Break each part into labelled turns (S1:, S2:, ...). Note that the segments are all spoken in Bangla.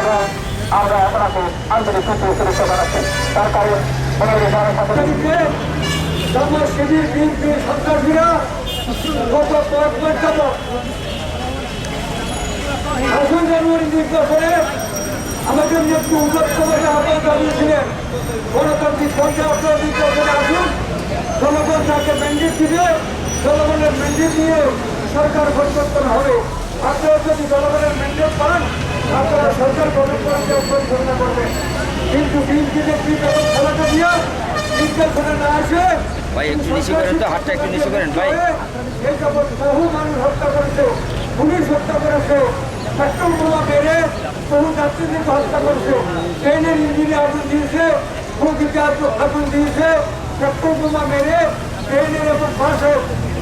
S1: এবং আমরা আপনাকে আন্তরিক সূত্রে শুভেচ্ছা জানাচ্ছি তার কারণ সাথে
S2: তারিখে জামা শিবির, বিএনপি সন্ত্রাসীরা গত কয়েক যাবৎ জানুয়ারি নির্বাচনে আমাদের নেত্রী উদ্যোগভাবে আহ্বান জানিয়েছিলেন, গণতান্ত্রিক পর্যায়ে আপনারা নির্বাচনে আসুন। জনগণ যাকে ম্যান্ডেট দিবে, জনগণের ম্যান্ডেট নিয়ে সরকার পরিবর্তন হবে। আপনারা যদি জনগণের আপনারা সরকার জন্য পরিচালনা করবেন। কিন্তু বিএনপি নেত্রী যখন খেলাটা দিয়ে নির্বাচনে না আসে
S3: ভাই, একটু নিচু করেন তো, হাতটা একটু নিচু করেন, ভাই।
S2: এই যাবৎ বহু মানুষ হত্যা করেছে পুলিশ হত্যা করেছে পেট্রোল বোমা মেরে বহু যাত্রীদেরকে হত্যা করেছে। ট্রেনের ইঞ্জিনে আগুন দিয়েছে বগিতে আগুন দিয়েছে পেট্রোল বোমা মেরে ট্রেনের এবং বাসে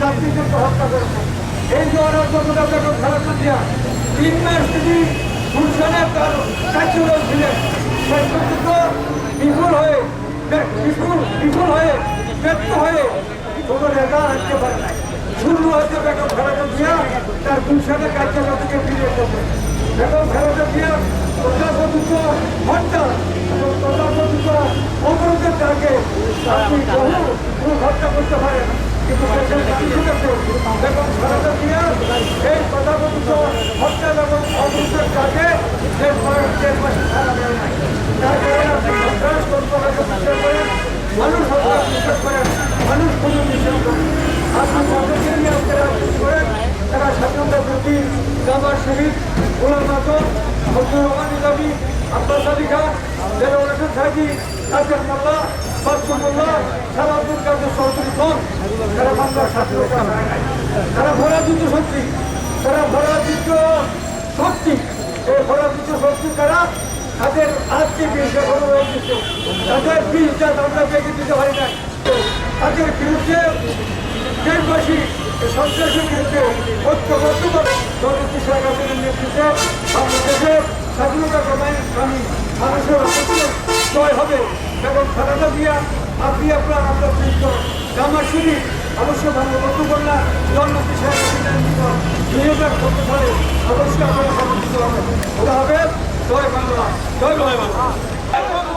S2: যাত্রীদেরকে হত্যা করেছে। এই যে অরাজকতা বেগম খালেদা জিয়া তিন মাস তিনি গুলশানে তার কার্যরত ছিলেন। শেষ পর্যন্ত বিফল হয়ে, বিপুল বিপুল হয়ে ব্যক্ত হয়ে কোনো নেতা আনতে পারে নাই। শুরু হয়েছে বেগম খালেদা দিয়া তার গুলশানের কার্যকর্তাকে ফিরে এসেছে বেগম খালেদা দিয়া প্রজাতন্ত্র হত্যা এবং প্রজাতন্ত্র অবরোধের ডাকে আপনি বহু বহু হত্যা করতে পারেন কিন্তু দেশের মানুষের কাছে বেগম খালেদা জিয়া এই প্রজাতন্ত্র হত্যা এবং অবরোধের ডাকে দেশ দেশ মাসে সারা দেয় নাই তার কারণে আপনি সন্ত্রাস কর্মকাণ্ড বিচার করেন মানুষ হত্যা বিচার করেন মানুষ কোনো বিচার করেন আপনি তাদেরকে নিয়ে আপনারা করেন তারা স্বাধীনতা প্রতি জামার শহীদ গোলাম আজম ফজলুর রহমান ইসলামী আব্বাস আলী খান বাচ্চু মোল্লা সালাউদ্দিন কাদের চৌধুরী খান তারা বাংলার স্বাধীনতা হয় নাই তারা পরাজিত শক্তি তারা পরাজিত শক্তি এই পরাজিত শক্তি তারা তাদের আজকে বিষ এখনও রয়েছে তাদের বিষটা আমরা বেগে দিতে পারি নাই। তাদের বিরুদ্ধে দেশবাসী সন্ত্রাসের বিরুদ্ধে ঐক্যবদ্ধ করে শেখ হাসিনার নেতৃত্বে বাংলাদেশে স্বাধীনতা কামী মানুষের জয় হবে এবং খালেদা দিয়া আপনি আপনার আমরা চিন্ত জামার শুনি অবশ্যই বঙ্গবন্ধু কন্যা হাসিনার নিকট দুই হাজার চোদ্দ সালে অবশ্যই আপনারা সমর্থিত হবে ওটা হবে জয় বাংলা জয় বাংলা।